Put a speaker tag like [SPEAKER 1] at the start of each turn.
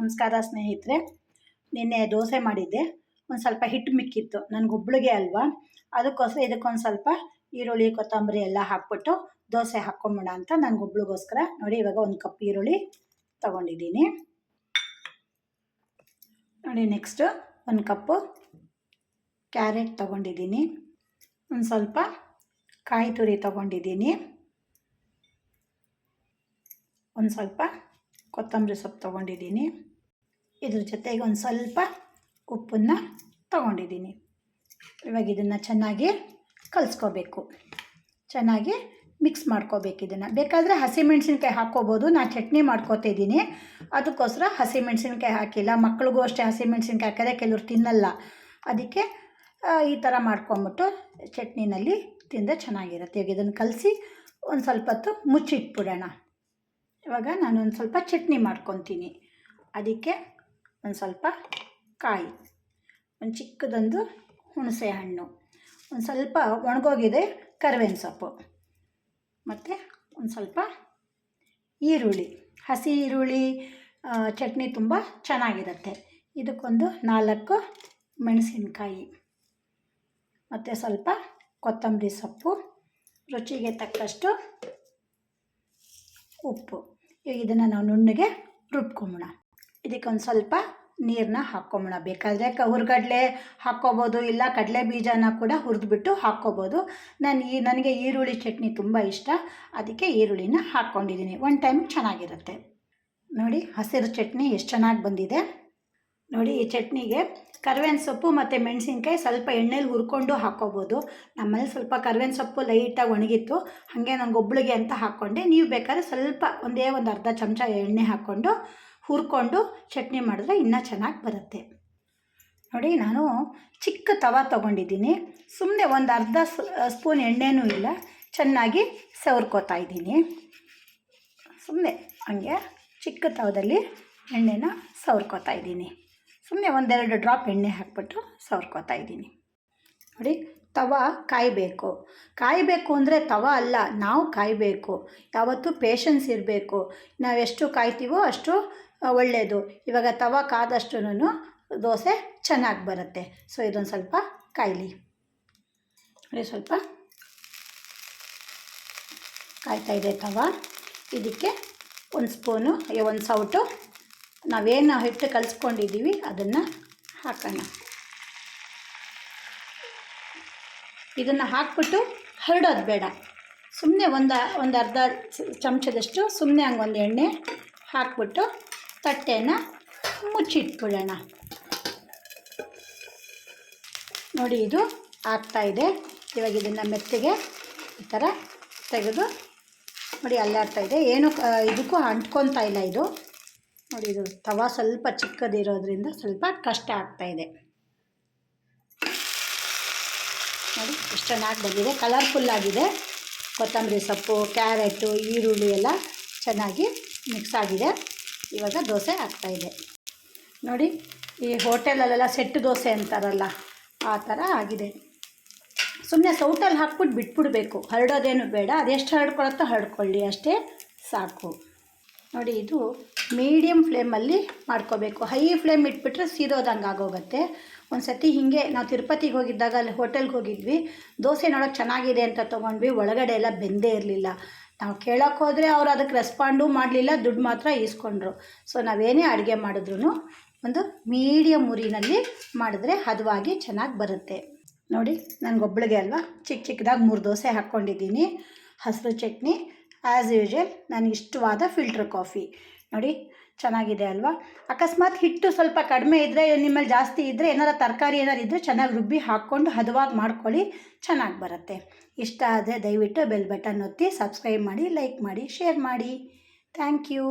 [SPEAKER 1] ನಮಸ್ಕಾರ ಸ್ನೇಹಿತರೆ, ನಿನ್ನೆ ದೋಸೆ ಮಾಡಿದ್ದೆ. ಒಂದು ಸ್ವಲ್ಪ ಹಿಟ್ಟು ಮಿಕ್ಕಿತ್ತು. ನನಗೊಬ್ಳಿಗೆ ಅಲ್ವಾ? ಅದಕ್ಕೋಸ್ಕರ ಇದಕ್ಕೊಂದು ಸ್ವಲ್ಪ ಈರುಳ್ಳಿ, ಕೊತ್ತಂಬರಿ ಎಲ್ಲ ಹಾಕ್ಬಿಟ್ಟು ದೋಸೆ ಹಾಕ್ಕೊಂಬಿಡ ಅಂತ ನನಗೊಬ್ಳಿಗೋಸ್ಕರ ನೋಡಿ, ಇವಾಗ ಒಂದು ಕಪ್ ಈರುಳ್ಳಿ ತೊಗೊಂಡಿದ್ದೀನಿ. ನೋಡಿ ನೆಕ್ಸ್ಟು ಒಂದು ಕಪ್ಪು ಕ್ಯಾರೆಟ್ ತೊಗೊಂಡಿದ್ದೀನಿ. ಒಂದು ಸ್ವಲ್ಪ ಕಾಯಿ ತುರಿ ತೊಗೊಂಡಿದ್ದೀನಿ. ಒಂದು ಸ್ವಲ್ಪ ಕೊತ್ತಂಬರಿ ಸೊಪ್ಪು ತೊಗೊಂಡಿದ್ದೀನಿ. ಇದ್ರ ಜೊತೆಗೆ ಒಂದು ಸ್ವಲ್ಪ ಉಪ್ಪನ್ನು ತಗೊಂಡಿದ್ದೀನಿ. ಇವಾಗ ಇದನ್ನು ಚೆನ್ನಾಗಿ ಕಲಿಸ್ಕೋಬೇಕು. ಚೆನ್ನಾಗಿ ಮಿಕ್ಸ್ ಮಾಡ್ಕೋಬೇಕು ಇದನ್ನು. ಬೇಕಾದರೆ ಹಸಿಮೆಣ್ಸಿನ್ಕಾಯಿ ಹಾಕ್ಕೋಬೋದು. ನಾನು ಚಟ್ನಿ ಮಾಡ್ಕೋತಿದ್ದೀನಿ ಅದಕ್ಕೋಸ್ಕರ ಹಸಿಮೆಣ್ಸಿನ್ಕಾಯಿ ಹಾಕಿಲ್ಲ. ಮಕ್ಳಿಗೂ ಅಷ್ಟೇ ಹಸಿಮೆಣ್ಸಿನ್ಕಾಯಿ ಹಾಕಿದ್ರೆ ಕೆಲವ್ರು ತಿನ್ನಲ್ಲ. ಅದಕ್ಕೆ ಈ ಥರ ಮಾಡ್ಕೊಂಬಿಟ್ಟು ಚಟ್ನಿನಲ್ಲಿ ತಿಂದರೆ ಚೆನ್ನಾಗಿರುತ್ತೆ. ಇವಾಗ ಇದನ್ನು ಕಲಸಿ ಒಂದು ಸ್ವಲ್ಪ ಹೊತ್ತು ಮುಚ್ಚಿಟ್ಬಿಡೋಣ. ಇವಾಗ ನಾನು ಒಂದು ಸ್ವಲ್ಪ ಚಟ್ನಿ ಮಾಡ್ಕೊತೀನಿ. ಅದಕ್ಕೆ ಒಂದು ಸ್ವಲ್ಪ ಕಾಯಿ, ಒಂದು ಚಿಕ್ಕದೊಂದು ಹುಣಸೆ ಹಣ್ಣು ಒಂದು ಸ್ವಲ್ಪ ಒಣಗೋಗಿದೆ ಕರ್ವೇನ ಸೊಪ್ಪು, ಮತ್ತು ಒಂದು ಸ್ವಲ್ಪ ಈರುಳ್ಳಿ, ಹಸಿ ಈರುಳ್ಳಿ ಚಟ್ನಿ ತುಂಬ ಚೆನ್ನಾಗಿರುತ್ತೆ. ಇದಕ್ಕೊಂದು ನಾಲ್ಕು ಮೆಣಸಿನಕಾಯಿ, ಮತ್ತು ಸ್ವಲ್ಪ ಕೊತ್ತಂಬರಿ ಸೊಪ್ಪು, ರುಚಿಗೆ ತಕ್ಕಷ್ಟು ಉಪ್ಪು. ಇದನ್ನು ನಾವು ನುಣ್ಣಗೆ ರುಬ್ಕೊಂಬೋಣ ಇದಕ್ಕೆ ಒಂದು ಸ್ವಲ್ಪ ನೀರನ್ನ ಹಾಕ್ಕೊಂಬೋಣ ಬೇಕಾದರೆ ಕ ಹುರ್ಗಡ್ಲೆ ಹಾಕ್ಕೋಬೋದು, ಇಲ್ಲ ಕಡಲೆ ಬೀಜನ ಕೂಡ ಹುರಿದ್ಬಿಟ್ಟು ಹಾಕ್ಕೋಬೋದು. ನಾನು ಈ ನನಗೆ ಈರುಳ್ಳಿ ಚಟ್ನಿ ತುಂಬ ಇಷ್ಟ. ಅದಕ್ಕೆ ಈರುಳ್ಳಿನ ಹಾಕ್ಕೊಂಡಿದ್ದೀನಿ ಒನ್ ಟೈಮ್ ಚೆನ್ನಾಗಿರುತ್ತೆ. ನೋಡಿ, ಹಸಿರು ಚಟ್ನಿ ಎಷ್ಟು ಚೆನ್ನಾಗಿ ಬಂದಿದೆ. ನೋಡಿ, ಈ ಚಟ್ನಿಗೆ ಕರ್ವೇನ ಸೊಪ್ಪು ಮತ್ತು ಮೆಣಸಿನ್ಕಾಯಿ ಸ್ವಲ್ಪ ಎಣ್ಣೆಲಿ ಹುರ್ಕೊಂಡು ಹಾಕ್ಕೋಬೋದು. ನಮ್ಮಲ್ಲಿ ಸ್ವಲ್ಪ ಕರ್ವೇನ್ ಸೊಪ್ಪು ಲೈಟಾಗಿ ಒಣಗಿತ್ತು. ಹಾಗೆ ನನಗೆ ಒಬ್ಳಿಗೆ ಅಂತ ಹಾಕ್ಕೊಂಡೆ. ನೀವು ಬೇಕಾದ್ರೆ ಸ್ವಲ್ಪ ಒಂದೇ ಒಂದು ಅರ್ಧ ಚಮಚ ಎಣ್ಣೆ ಹಾಕ್ಕೊಂಡು ಹುರ್ಕೊಂಡು ಚಟ್ನಿ ಮಾಡಿದ್ರೆ ಇನ್ನೂ ಚೆನ್ನಾಗಿ ಬರುತ್ತೆ. ನೋಡಿ, ನಾನು ಚಿಕ್ಕ ತವ ತೊಗೊಂಡಿದ್ದೀನಿ. ಸುಮ್ಮನೆ ಒಂದು ಅರ್ಧ ಸ್ಪೂನ್ ಎಣ್ಣೆನೂ ಇಲ್ಲ. ಚೆನ್ನಾಗಿ ಸವರ್ಕೋತಾ ಇದ್ದೀನಿ. ಸುಮ್ಮನೆ ಹಂಗೆ ಚಿಕ್ಕ ತವದಲ್ಲಿ ಎಣ್ಣೆನ ಸವರ್ಕೋತಾ ಇದ್ದೀನಿ. ಸುಮ್ಮನೆ ಒಂದೆರಡು ಡ್ರಾಪ್ ಎಣ್ಣೆ ಹಾಕ್ಬಿಟ್ಟು ಸವರ್ಕೋತಾ ಇದ್ದೀನಿ. ನೋಡಿ, ತವ ಕಾಯಬೇಕು. ಕಾಯಬೇಕು ಅಂದರೆ ತವ ಅಲ್ಲ, ನಾವು ಕಾಯಬೇಕು. ಯಾವತ್ತೂ ಪೇಷನ್ಸ್ ಇರಬೇಕು. ನಾವೆಷ್ಟು ಕಾಯ್ತೀವೋ ಅಷ್ಟು ಒಳ್ಳೆಯದು ಇವಾಗ ತವ ಕಾದಷ್ಟು ದೋಸೆ ಚೆನ್ನಾಗಿ ಬರುತ್ತೆ. ಸೊ, ಇದೊಂದು ಸ್ವಲ್ಪ ಕಾಯಲಿ. ಸ್ವಲ್ಪ ಕಾಯ್ತಾ ಇದೆ ತವ. ಇದಕ್ಕೆ ಒಂದು ಸ್ಪೂನು ಒಂದು ಸೌಟು. ನಾವೇನು ಹಿಟ್ಟು ಕಲಿಸ್ಕೊಂಡಿದ್ದೀವಿ ಅದನ್ನು ಹಾಕೋಣ. ಇದನ್ನು ಹಾಕ್ಬಿಟ್ಟು ಹರಡೋದು ಬೇಡ. ಸುಮ್ಮನೆ ಒಂದು ಒಂದು ಅರ್ಧ ಚಮಚದಷ್ಟು ಸುಮ್ಮನೆ ಹಂಗೆ ಒಂದು ಎಣ್ಣೆ ಹಾಕ್ಬಿಟ್ಟು ತಟ್ಟೆನ ಮುಚ್ಚಿಟ್ಬಿಡೋಣ. ನೋಡಿ ಇದು ಆಗ್ತಾ ಇದೆ. ಇವಾಗ ಇದನ್ನು ಮೆತ್ತಗೆ ಈ ಥರ ತೆಗೆದು ನೋಡಿ ಅಲ್ಲಾಡ್ತಾ ಇದೆ. ಏನು ಇದಕ್ಕೂ ಅಂಟ್ಕೊತಾ ಇಲ್ಲ ಇದು. ನೋಡಿ ಇದು ತವ ಸ್ವಲ್ಪ ಚಿಕ್ಕದಿರೋದ್ರಿಂದ ಸ್ವಲ್ಪ ಕಷ್ಟ ಆಗ್ತಾ ಇದೆ. ನೋಡಿ ಎಷ್ಟು ಚೆನ್ನಾಗಿ ಬಂದಿದೆ. ಕಲರ್ಫುಲ್ ಆಗಿದೆ. ಕೊತ್ತಂಬರಿ ಸೊಪ್ಪು, ಕ್ಯಾರೆಟು, ಈರುಳ್ಳಿ ಎಲ್ಲ ಚೆನ್ನಾಗಿ ಮಿಕ್ಸ್ ಆಗಿದೆ. ಇವಾಗ ದೋಸೆ ಆಗ್ತಾಯಿದೆ ನೋಡಿ, ಈ ಹೋಟೆಲಲ್ಲೆಲ್ಲ ಸೆಟ್ ದೋಸೆ ಅಂತಾರಲ್ಲ, ಆ ಥರ ಆಗಿದೆ. ಸುಮ್ಮನೆ ಸೌಟಲ್ಲಿ ಹಾಕ್ಬಿಟ್ಟು ಬಿಟ್ಬಿಡ್ಬೇಕು. ಹರಡೋದೇನು ಬೇಡ. ಅದೆಷ್ಟು ಹರಡ್ಕೊಳತ್ತೋ ಹರಡ್ಕೊಳ್ಳಿ. ಅಷ್ಟೇ ಸಾಕು. ನೋಡಿ, ಇದು ಮೀಡಿಯಮ್ ಫ್ಲೇಮಲ್ಲಿ ಮಾಡ್ಕೋಬೇಕು. ಹೈ ಫ್ಲೇಮ್ ಇಟ್ಬಿಟ್ರೆ ಸೀದೋದಂಗೆ ಆಗೋಗುತ್ತೆ. ಒಂದು ಸತಿ ಹೀಗೆ ನಾವು ತಿರುಪತಿಗೆ ಹೋಗಿದ್ದಾಗ ಅಲ್ಲಿ ಹೋಟೆಲ್ಗೆ ಹೋಗಿದ್ವಿ. ದೋಸೆ ನೋಡೋಕೆ ಚೆನ್ನಾಗಿದೆ ಅಂತ ತೊಗೊಂಡ್ವಿ. ಒಳಗಡೆ ಎಲ್ಲ ಬೆಂದೇ ಇರಲಿಲ್ಲ. ನಾವು ಕೇಳೋಕ್ಕೆ ಹೋದರೆ ಅವ್ರು ಅದಕ್ಕೆ ರೆಸ್ಪಾಂಡು ಮಾಡಲಿಲ್ಲ, ದುಡ್ಡು ಮಾತ್ರ ಈಸ್ಕೊಂಡ್ರು. ಸೊ ನಾವೇನೇ ಅಡುಗೆ ಮಾಡಿದ್ರು ಒಂದು ಮೀಡಿಯಮ್ ಉರಿನಲ್ಲಿ ಮಾಡಿದ್ರೆ ಹದವಾಗಿ ಚೆನ್ನಾಗಿ ಬರುತ್ತೆ. ನೋಡಿ ನನಗೊಬ್ಬಳಿಗೆ ಅಲ್ವಾ ಚಿಕ್ಕ ಚಿಕ್ಕದಾಗಿ ಮೂರು ದೋಸೆ ಹಾಕ್ಕೊಂಡಿದ್ದೀನಿ. ಹಸಿರು ಚಟ್ನಿ ಆ್ಯಸ್ ಯೂಶಲ್ ನನಗಿಷ್ಟವಾದ ಫಿಲ್ಟ್ರ್ ಕಾಫಿ ನೋಡಿ, ಚೆನ್ನಾಗಿದೆ ಅಲ್ವಾ? ಅಕಸ್ಮಾತ್ ಹಿಟ್ಟು ಸ್ವಲ್ಪ ಕಡಿಮೆ ಇದ್ದರೆ ನಿಮ್ಮಲ್ಲಿ ಜಾಸ್ತಿ ಇದ್ದರೆ ಏನಾರ ತರಕಾರಿ ಏನಾರು ಇದ್ದರೆ ಚೆನ್ನಾಗಿ ರುಬ್ಬಿ ಹಾಕ್ಕೊಂಡು ಹದವಾಗಿ ಮಾಡ್ಕೊಳ್ಳಿ, ಚೆನ್ನಾಗಿ ಬರುತ್ತೆ. ಇಷ್ಟ ಆದರೆ ದಯವಿಟ್ಟು ಬೆಲ್ ಬಟನ್ ಒತ್ತಿ, ಸಬ್ಸ್ಕ್ರೈಬ್ ಮಾಡಿ, ಲೈಕ್ ಮಾಡಿ, ಶೇರ್ ಮಾಡಿ. Thank you.